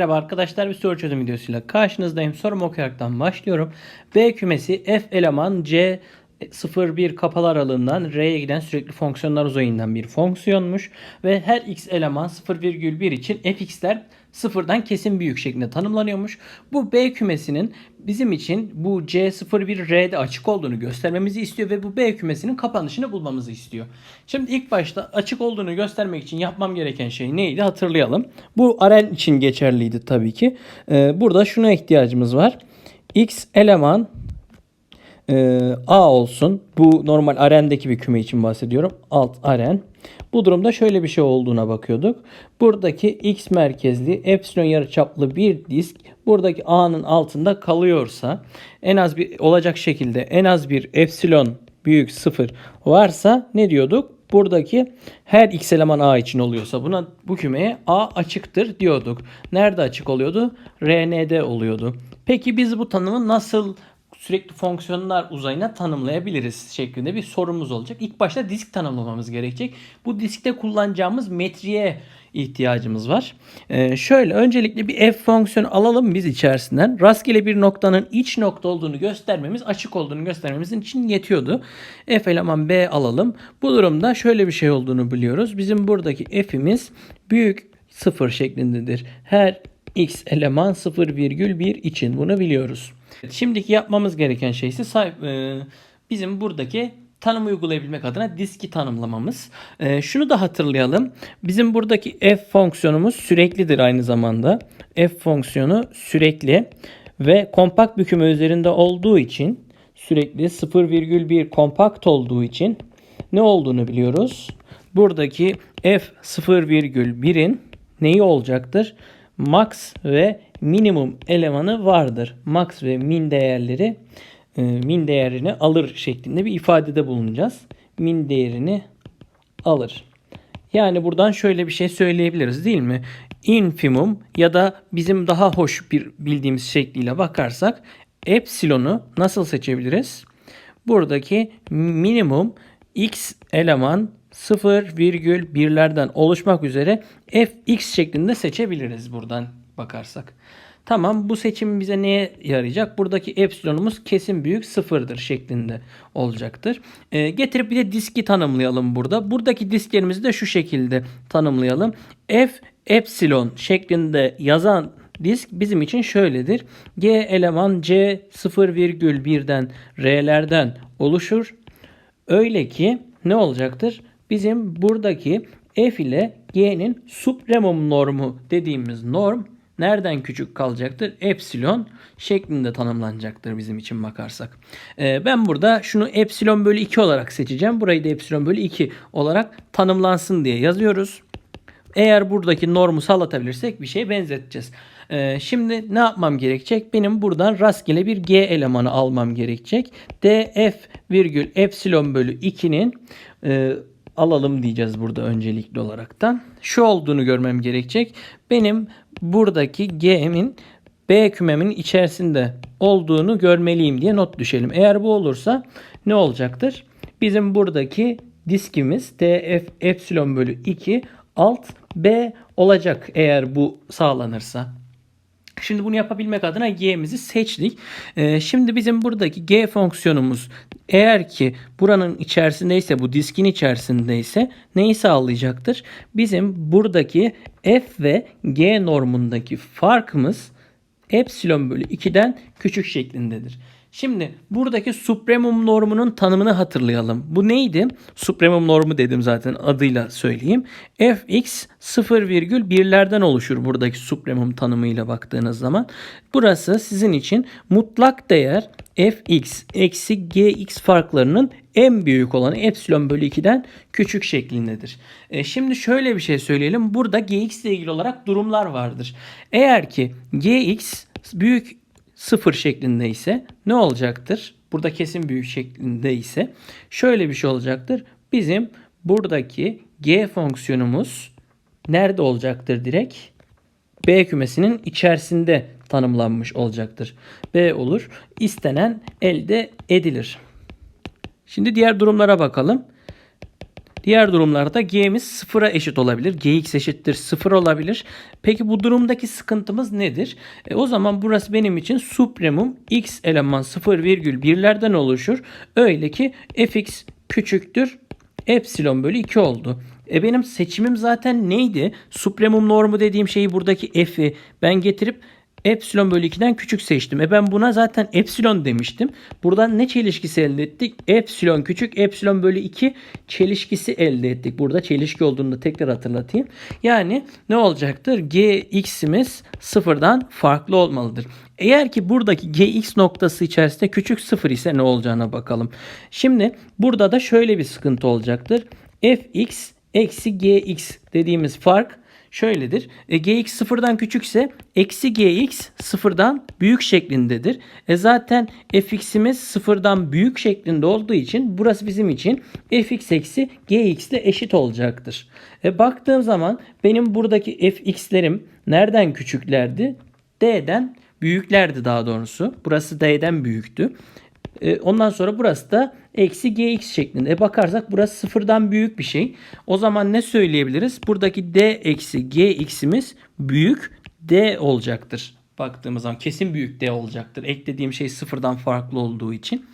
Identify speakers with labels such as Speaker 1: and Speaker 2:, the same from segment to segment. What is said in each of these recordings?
Speaker 1: Merhaba arkadaşlar bir soru çözüm videosuyla karşınızdayım. Sorumu okuyaraktan başlıyorum. B kümesi f eleman c 0-1 kapalı aralığından R'ye giden sürekli fonksiyonlar uzayından bir fonksiyonmuş. Ve her x eleman 0,1 için fx'ler sıfırdan kesin büyük şeklinde tanımlanıyormuş. Bu B kümesinin bizim için bu C01 R'de açık olduğunu göstermemizi istiyor ve bu B kümesinin kapanışını bulmamızı istiyor. Şimdi ilk başta açık olduğunu göstermek için yapmam gereken şey neydi hatırlayalım. Bu Rn için geçerliydi tabii ki. Ee, burada şuna ihtiyacımız var. X eleman e, A olsun. Bu normal Aren'deki bir küme için bahsediyorum. Alt Aren. Bu durumda şöyle bir şey olduğuna bakıyorduk. Buradaki X merkezli epsilon yarıçaplı bir disk buradaki A'nın altında kalıyorsa en az bir olacak şekilde en az bir epsilon büyük sıfır varsa ne diyorduk? Buradaki her x eleman A için oluyorsa buna bu kümeye A açıktır diyorduk. Nerede açık oluyordu? Rn'de oluyordu. Peki biz bu tanımı nasıl sürekli fonksiyonlar uzayına tanımlayabiliriz şeklinde bir sorumuz olacak. İlk başta disk tanımlamamız gerekecek. Bu diskte kullanacağımız metriğe ihtiyacımız var. Ee, şöyle öncelikle bir f fonksiyonu alalım biz içerisinden. Rastgele bir noktanın iç nokta olduğunu göstermemiz, açık olduğunu göstermemizin için yetiyordu. f eleman b alalım. Bu durumda şöyle bir şey olduğunu biliyoruz. Bizim buradaki f'imiz büyük sıfır şeklindedir. Her x eleman 0,1 için bunu biliyoruz. Şimdiki yapmamız gereken şey ise e, bizim buradaki tanım uygulayabilmek adına diski tanımlamamız. E, şunu da hatırlayalım. Bizim buradaki f fonksiyonumuz süreklidir aynı zamanda. f fonksiyonu sürekli ve kompakt bükümü üzerinde olduğu için sürekli 0,1 kompakt olduğu için ne olduğunu biliyoruz. Buradaki f 0,1'in neyi olacaktır? Max ve minimum elemanı vardır. Max ve min değerleri e, min değerini alır şeklinde bir ifadede bulunacağız. Min değerini alır. Yani buradan şöyle bir şey söyleyebiliriz değil mi? Infimum ya da bizim daha hoş bir bildiğimiz şekliyle bakarsak epsilonu nasıl seçebiliriz? Buradaki minimum x eleman 0,1'lerden oluşmak üzere fx şeklinde seçebiliriz buradan bakarsak. Tamam bu seçim bize neye yarayacak? Buradaki epsilonumuz kesin büyük sıfırdır şeklinde olacaktır. Ee, getirip bir de diski tanımlayalım burada. Buradaki disklerimizi de şu şekilde tanımlayalım. F epsilon şeklinde yazan disk bizim için şöyledir. G eleman C 0,1'den R'lerden oluşur. Öyle ki ne olacaktır? Bizim buradaki f ile g'nin supremum normu dediğimiz norm nereden küçük kalacaktır? Epsilon şeklinde tanımlanacaktır bizim için bakarsak. Ee, ben burada şunu epsilon bölü 2 olarak seçeceğim. Burayı da epsilon bölü 2 olarak tanımlansın diye yazıyoruz. Eğer buradaki normu sallatabilirsek bir şeye benzeteceğiz. Ee, şimdi ne yapmam gerekecek? Benim buradan rastgele bir g elemanı almam gerekecek. df virgül epsilon bölü 2'nin e, alalım diyeceğiz burada öncelikli olaraktan. Şu olduğunu görmem gerekecek. Benim buradaki g'min B kümemin içerisinde olduğunu görmeliyim diye not düşelim. Eğer bu olursa ne olacaktır? Bizim buradaki diskimiz df epsilon bölü 2 alt b olacak eğer bu sağlanırsa. Şimdi bunu yapabilmek adına g'mizi seçtik. Ee, şimdi bizim buradaki g fonksiyonumuz eğer ki buranın içerisindeyse bu diskin içerisindeyse neyi sağlayacaktır? Bizim buradaki f ve g normundaki farkımız epsilon bölü 2'den küçük şeklindedir. Şimdi buradaki supremum normunun tanımını hatırlayalım. Bu neydi? Supremum normu dedim zaten adıyla söyleyeyim. fx 0,1'lerden oluşur buradaki supremum tanımıyla baktığınız zaman. Burası sizin için mutlak değer fx eksi gx farklarının en büyük olanı epsilon bölü 2'den küçük şeklindedir. E şimdi şöyle bir şey söyleyelim. Burada gx ile ilgili olarak durumlar vardır. Eğer ki gx büyük 0 şeklinde ise ne olacaktır? Burada kesin büyük şeklinde ise şöyle bir şey olacaktır. Bizim buradaki g fonksiyonumuz nerede olacaktır direkt? B kümesinin içerisinde tanımlanmış olacaktır. B olur. İstenen elde edilir. Şimdi diğer durumlara bakalım. Diğer durumlarda g'miz sıfıra eşit olabilir. gx eşittir sıfır olabilir. Peki bu durumdaki sıkıntımız nedir? E, o zaman burası benim için supremum x eleman 0,1'lerden oluşur. Öyle ki fx küçüktür epsilon bölü 2 oldu. E benim seçimim zaten neydi? Supremum normu dediğim şeyi buradaki f'i ben getirip epsilon bölü 2'den küçük seçtim. E ben buna zaten epsilon demiştim. Buradan ne çelişkisi elde ettik? Epsilon küçük epsilon bölü 2 çelişkisi elde ettik. Burada çelişki olduğunu da tekrar hatırlatayım. Yani ne olacaktır? gx'imiz sıfırdan farklı olmalıdır. Eğer ki buradaki gx noktası içerisinde küçük sıfır ise ne olacağına bakalım. Şimdi burada da şöyle bir sıkıntı olacaktır. fx eksi gx dediğimiz fark şöyledir. E, gx sıfırdan küçükse eksi gx sıfırdan büyük şeklindedir. E zaten fx'imiz sıfırdan büyük şeklinde olduğu için burası bizim için fx eksi gx ile eşit olacaktır. E, baktığım zaman benim buradaki fx'lerim nereden küçüklerdi? D'den büyüklerdi daha doğrusu. Burası D'den büyüktü. E, ondan sonra burası da eksi gx şeklinde. E bakarsak burası sıfırdan büyük bir şey. O zaman ne söyleyebiliriz? Buradaki d eksi gx'imiz büyük d olacaktır. Baktığımız zaman kesin büyük d olacaktır. Eklediğim şey sıfırdan farklı olduğu için.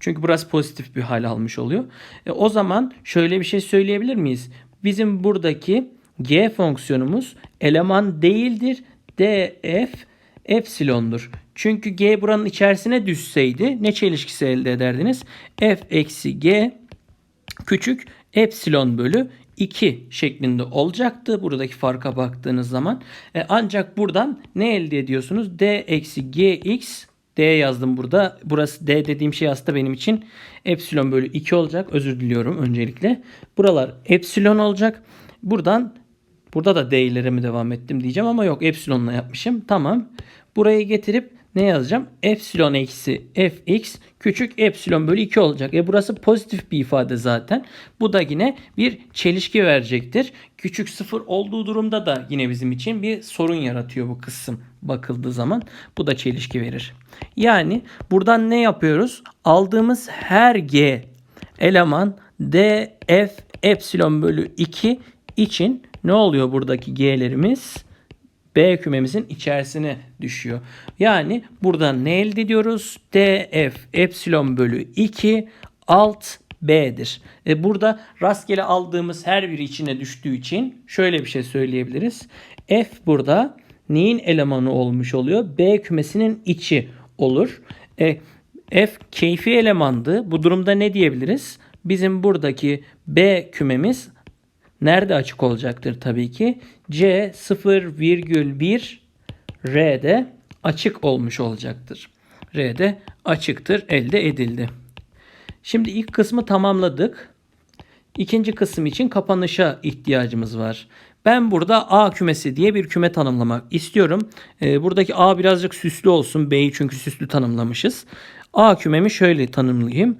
Speaker 1: Çünkü burası pozitif bir hal almış oluyor. E, o zaman şöyle bir şey söyleyebilir miyiz? Bizim buradaki g fonksiyonumuz eleman değildir. df epsilondur. Çünkü g buranın içerisine düşseydi ne çelişkisi elde ederdiniz? f eksi g küçük epsilon bölü 2 şeklinde olacaktı. Buradaki farka baktığınız zaman. E, ancak buradan ne elde ediyorsunuz? d eksi gx D yazdım burada. Burası D dediğim şey aslında benim için epsilon bölü 2 olacak. Özür diliyorum öncelikle. Buralar epsilon olacak. Buradan burada da D ile mi devam ettim diyeceğim ama yok epsilonla yapmışım. Tamam. Burayı getirip ne yazacağım? Epsilon eksi fx küçük epsilon bölü 2 olacak. E burası pozitif bir ifade zaten. Bu da yine bir çelişki verecektir. Küçük sıfır olduğu durumda da yine bizim için bir sorun yaratıyor bu kısım bakıldığı zaman. Bu da çelişki verir. Yani buradan ne yapıyoruz? Aldığımız her g eleman d f epsilon bölü 2 için ne oluyor buradaki g'lerimiz? B kümemizin içerisine düşüyor. Yani buradan ne elde ediyoruz? df epsilon bölü 2 alt B'dir. E burada rastgele aldığımız her biri içine düştüğü için şöyle bir şey söyleyebiliriz. F burada neyin elemanı olmuş oluyor? B kümesinin içi olur. E, F keyfi elemandı. Bu durumda ne diyebiliriz? Bizim buradaki B kümemiz nerede açık olacaktır tabii ki? C 0,1 R'de açık olmuş olacaktır. R'de açıktır elde edildi. Şimdi ilk kısmı tamamladık. İkinci kısım için kapanışa ihtiyacımız var. Ben burada A kümesi diye bir küme tanımlamak istiyorum. Ee, buradaki A birazcık süslü olsun. B'yi çünkü süslü tanımlamışız. A kümemi şöyle tanımlayayım.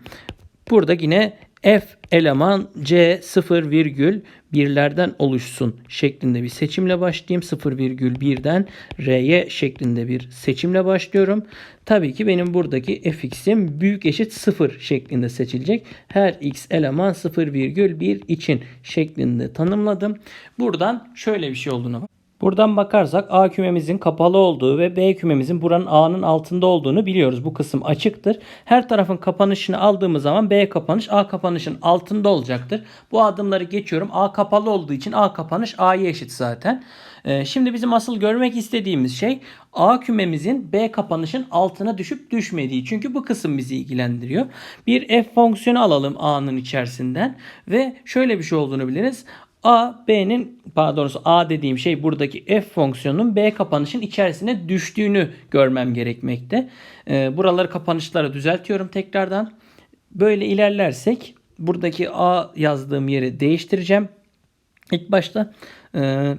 Speaker 1: Burada yine f eleman c 0 virgül birlerden oluşsun şeklinde bir seçimle başlayayım. 0 virgül birden r'ye şeklinde bir seçimle başlıyorum. Tabii ki benim buradaki fx'im büyük eşit 0 şeklinde seçilecek. Her x eleman 0 virgül 1 için şeklinde tanımladım. Buradan şöyle bir şey olduğunu Buradan bakarsak A kümemizin kapalı olduğu ve B kümemizin buranın A'nın altında olduğunu biliyoruz. Bu kısım açıktır. Her tarafın kapanışını aldığımız zaman B kapanış A kapanışın altında olacaktır. Bu adımları geçiyorum. A kapalı olduğu için A kapanış A'ya eşit zaten. Ee, şimdi bizim asıl görmek istediğimiz şey A kümemizin B kapanışın altına düşüp düşmediği. Çünkü bu kısım bizi ilgilendiriyor. Bir f fonksiyonu alalım A'nın içerisinden ve şöyle bir şey olduğunu biliriz. A, B'nin daha doğrusu A dediğim şey buradaki f fonksiyonunun B kapanışın içerisine düştüğünü görmem gerekmekte. E, buraları kapanışlara düzeltiyorum tekrardan. Böyle ilerlersek buradaki A yazdığım yeri değiştireceğim. İlk başta e,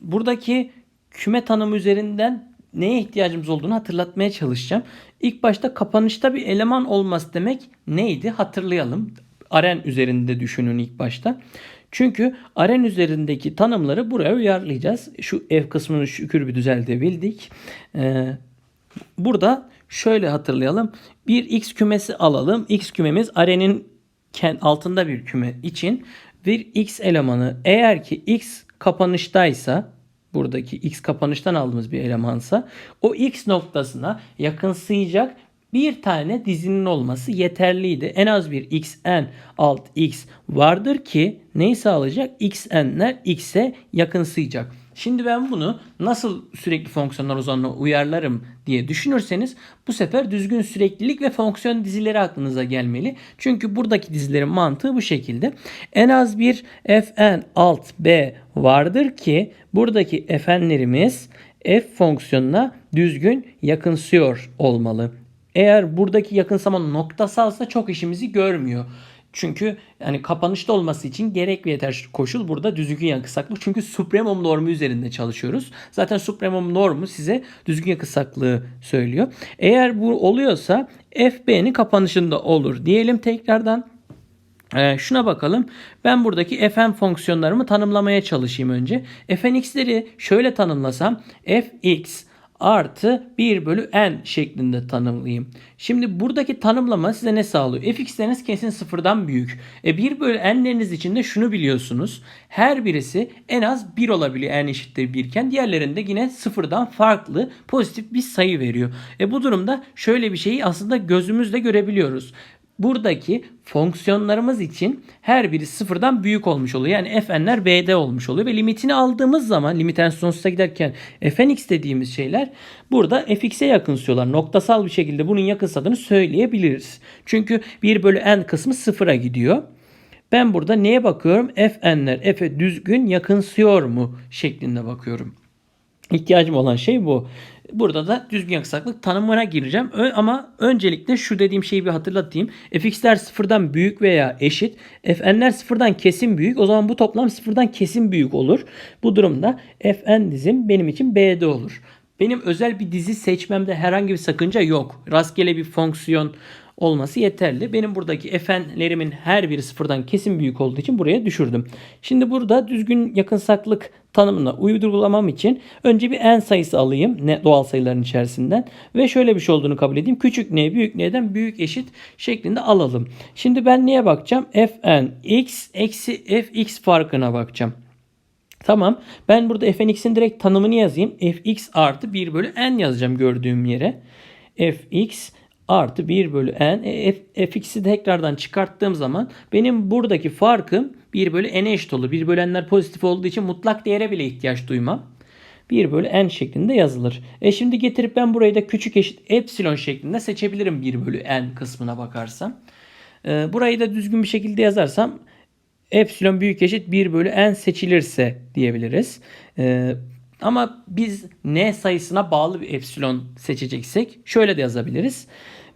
Speaker 1: buradaki küme tanımı üzerinden neye ihtiyacımız olduğunu hatırlatmaya çalışacağım. İlk başta kapanışta bir eleman olması demek neydi hatırlayalım. Aren üzerinde düşünün ilk başta. Çünkü aren üzerindeki tanımları buraya uyarlayacağız. Şu f kısmını şükür bir düzeltebildik. Ee, burada şöyle hatırlayalım. Bir x kümesi alalım. X kümemiz arenin altında bir küme için bir x elemanı eğer ki x kapanıştaysa buradaki x kapanıştan aldığımız bir elemansa o x noktasına yakınsayacak bir tane dizinin olması yeterliydi. En az bir xn alt x vardır ki neyi sağlayacak? xn'ler x'e yakınsayacak. Şimdi ben bunu nasıl sürekli fonksiyonlar uzanına uyarlarım diye düşünürseniz bu sefer düzgün süreklilik ve fonksiyon dizileri aklınıza gelmeli. Çünkü buradaki dizilerin mantığı bu şekilde. En az bir fn alt b vardır ki buradaki fn'lerimiz f fonksiyonuna düzgün yakınsıyor olmalı. Eğer buradaki yakınsama noktasalsa çok işimizi görmüyor. Çünkü yani kapanışta olması için gerek ve yeter koşul burada düzgün yakınsaklık. Çünkü supremum normu üzerinde çalışıyoruz. Zaten supremum normu size düzgün yakınsaklığı söylüyor. Eğer bu oluyorsa FB'nin kapanışında olur. Diyelim tekrardan ee, şuna bakalım. Ben buradaki fn fonksiyonlarımı tanımlamaya çalışayım önce. fnx'leri şöyle tanımlasam fx artı 1 bölü n şeklinde tanımlayayım. Şimdi buradaki tanımlama size ne sağlıyor? fx'leriniz kesin sıfırdan büyük. E 1 bölü n'leriniz için de şunu biliyorsunuz. Her birisi en az 1 olabiliyor n eşittir 1 iken. Diğerlerinde yine sıfırdan farklı pozitif bir sayı veriyor. E bu durumda şöyle bir şeyi aslında gözümüzle görebiliyoruz buradaki fonksiyonlarımız için her biri sıfırdan büyük olmuş oluyor. Yani fn'ler b'de olmuş oluyor ve limitini aldığımız zaman limiten sonsuza giderken fnx dediğimiz şeyler burada fx'e yakınsıyorlar. Noktasal bir şekilde bunun yakınsadığını söyleyebiliriz. Çünkü 1 bölü n kısmı sıfıra gidiyor. Ben burada neye bakıyorum? fn'ler f'e düzgün yakınsıyor mu şeklinde bakıyorum. İhtiyacım olan şey bu. Burada da düzgün yaksaklık tanımına gireceğim. Ö- ama öncelikle şu dediğim şeyi bir hatırlatayım. fx'ler sıfırdan büyük veya eşit. fn'ler sıfırdan kesin büyük. O zaman bu toplam sıfırdan kesin büyük olur. Bu durumda fn dizim benim için b'de olur. Benim özel bir dizi seçmemde herhangi bir sakınca yok. Rastgele bir fonksiyon olması yeterli. Benim buradaki fn'lerimin her biri sıfırdan kesin büyük olduğu için buraya düşürdüm. Şimdi burada düzgün yakınsaklık tanımına uygulamam için önce bir n sayısı alayım ne doğal sayıların içerisinden ve şöyle bir şey olduğunu kabul edeyim. Küçük n büyük n'den büyük eşit şeklinde alalım. Şimdi ben neye bakacağım? fn x eksi fx farkına bakacağım. Tamam. Ben burada fnx'in direkt tanımını yazayım. fx artı 1 bölü n yazacağım gördüğüm yere. fx artı 1 bölü n. E, f, fx'i tekrardan çıkarttığım zaman benim buradaki farkım 1 bölü n'e eşit olur. 1 bölü n'ler pozitif olduğu için mutlak değere bile ihtiyaç duymam. 1 bölü n şeklinde yazılır. E şimdi getirip ben burayı da küçük eşit epsilon şeklinde seçebilirim 1 bölü n kısmına bakarsam. E, burayı da düzgün bir şekilde yazarsam epsilon büyük eşit 1 bölü n seçilirse diyebiliriz. E, ama biz n sayısına bağlı bir epsilon seçeceksek şöyle de yazabiliriz.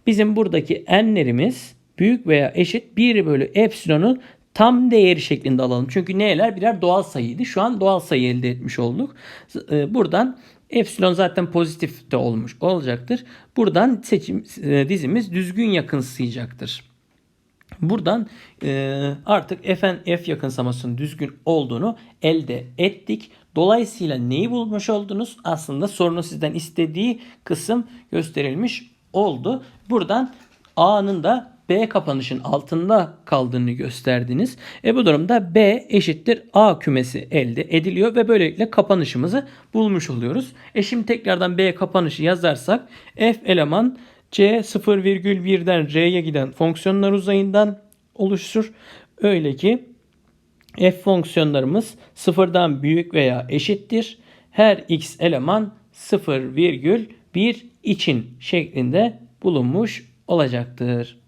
Speaker 1: Bizim buradaki n'lerimiz büyük veya eşit 1 bölü epsilonun tam değeri şeklinde alalım. Çünkü n'ler birer doğal sayıydı. Şu an doğal sayı elde etmiş olduk. E, buradan epsilon zaten pozitif de olmuş olacaktır. Buradan seçim e, dizimiz düzgün yakınsayacaktır. Buradan e, artık fn f yakınsamasının düzgün olduğunu elde ettik. Dolayısıyla neyi bulmuş oldunuz? Aslında sorunun sizden istediği kısım gösterilmiş oldu. Buradan A'nın da B kapanışın altında kaldığını gösterdiniz. E bu durumda B eşittir A kümesi elde ediliyor ve böylelikle kapanışımızı bulmuş oluyoruz. E şimdi tekrardan B kapanışı yazarsak F eleman C 0,1'den R'ye giden fonksiyonlar uzayından oluşur. Öyle ki f fonksiyonlarımız sıfırdan büyük veya eşittir. Her x eleman 0,1 için şeklinde bulunmuş olacaktır.